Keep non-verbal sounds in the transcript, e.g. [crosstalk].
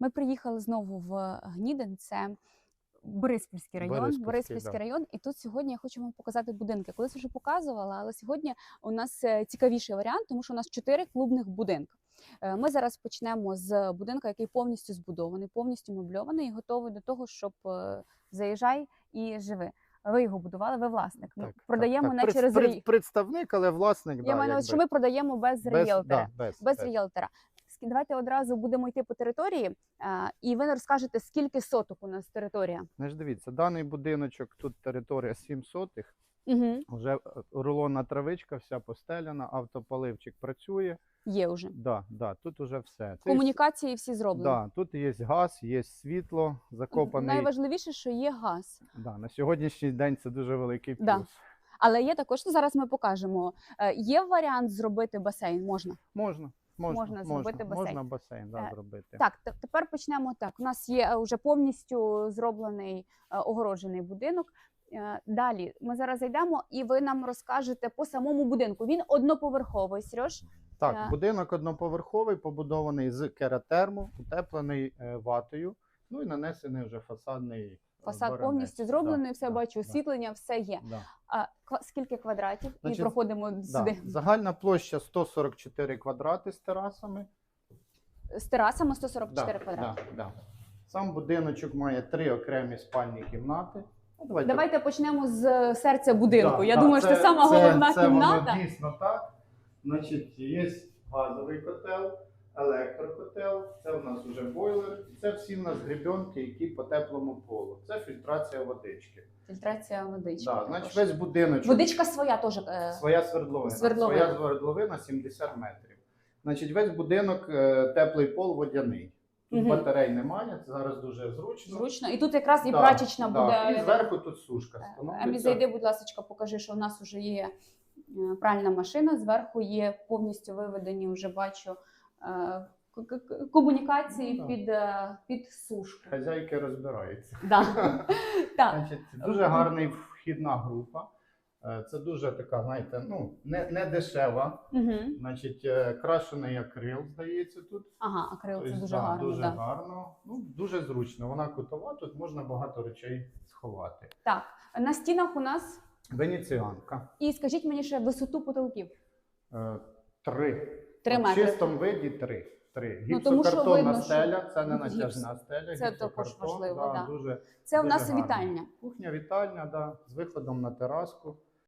Ми приїхали знову в Гнідин. Це Бориспільський район. Бориспільський, Бориспільський да. район. І тут сьогодні я хочу вам показати будинки. Колись вже показувала, але сьогодні у нас е, цікавіший варіант, тому що у нас чотири клубних будинки. Е, Ми зараз почнемо з будинку, який повністю збудований, повністю мебльований і готовий до того, щоб е, заїжджай і живи. Ви його будували, ви власник. Ну, продаємо не через рі- представник, але власник. Я да, маю на увазі, що ми продаємо без, без, ріелтора. да, без, без без. ріелтора. Давайте одразу будемо йти по території, і ви розкажете, скільки соток у нас територія. Ну ж дивіться, даний будиночок, тут територія 7 сотих, Угу. вже е, рулонна травичка, вся постеляна, автополивчик працює. Є вже. Да, да, тут уже все. Це Комунікації всі зроблені. Да, тут є газ, є світло, закопаний. Найважливіше, що є газ. Да, на сьогоднішній день це дуже великий плюс. Да. Але є також, ну, зараз ми покажемо. е, Є варіант зробити басейн? Можна. Можна, можна, Можна зробити басейн. Можна басейн да, Е, зробити. Так, тепер почнемо так. У нас є вже повністю зроблений е, огороджений будинок. Е, Далі ми зараз зайдемо, і ви нам розкажете по самому будинку. Він одноповерховий, Сереж. Так, Е. будинок одноповерховий, побудований з кератерму, утеплений е, ватою, ну і нанесений вже фасадний е, Фасад баранець. повністю зроблений, Да, все да, бачу, да, освітлення, все є. да. А скільки квадратів? і проходимо Да. сюди Загальна площа 144 квадрати з терасами. з терасами 144 Да, квадрати. Да, да. Сам будиночок має три окремі спальні кімнати. Ну, давайте Давайте почнемо з серця будинку. Да, Я да, думаю, що це сама головна це кімната. Воно дійсно так. Значить, є газовий котел, електрокотел, це у нас вже бойлер. і Це всі в нас гребенки, які по теплому полу. Це фільтрація водички. Фільтрація водички. Да, також. значить, весь будиночок. Водичка своя теж. е, Своя свердловина. Свердловина. Своя свердловина 70 метрів. Значить, весь будинок е, теплий пол водяний. Тут Мгм. батарей немає, це зараз дуже зручно. Зручно. І тут якраз і Да, прачечна да. буде. І зверху тут сушка. Е, встановлюється. Зайди, будь ласка, покажи, що у нас вже є е, пральна машина. Зверху є повністю виведені, вже бачу, комунікації Ну, під, е, під сушку. Хазяйки розбираються. Да. [laughs] Так. Значить, дуже гарний вхідна група. Е, Це дуже така, знаєте, ну не, не дешева. Угу. Значить, е, крашений акрил, здається, тут. Ага, акрил це Тобто, дуже да, гарно. Дуже да. гарно. Ну, дуже зручно. Вона кутова, тут можна багато речей сховати. Так, на стінах у нас. Венеціанка. І скажіть мені ще висоту потолків. Е, Три. В чистому виді три. Три. Ну, тому що Гіпсокартонна видно, що стеля, це не гіпс. натяжна стеля. Це гіпсокартон, також важливо, да. Дуже, Це у дуже нас гарно. вітальня. Кухня вітальня, да, з виходом на тераску.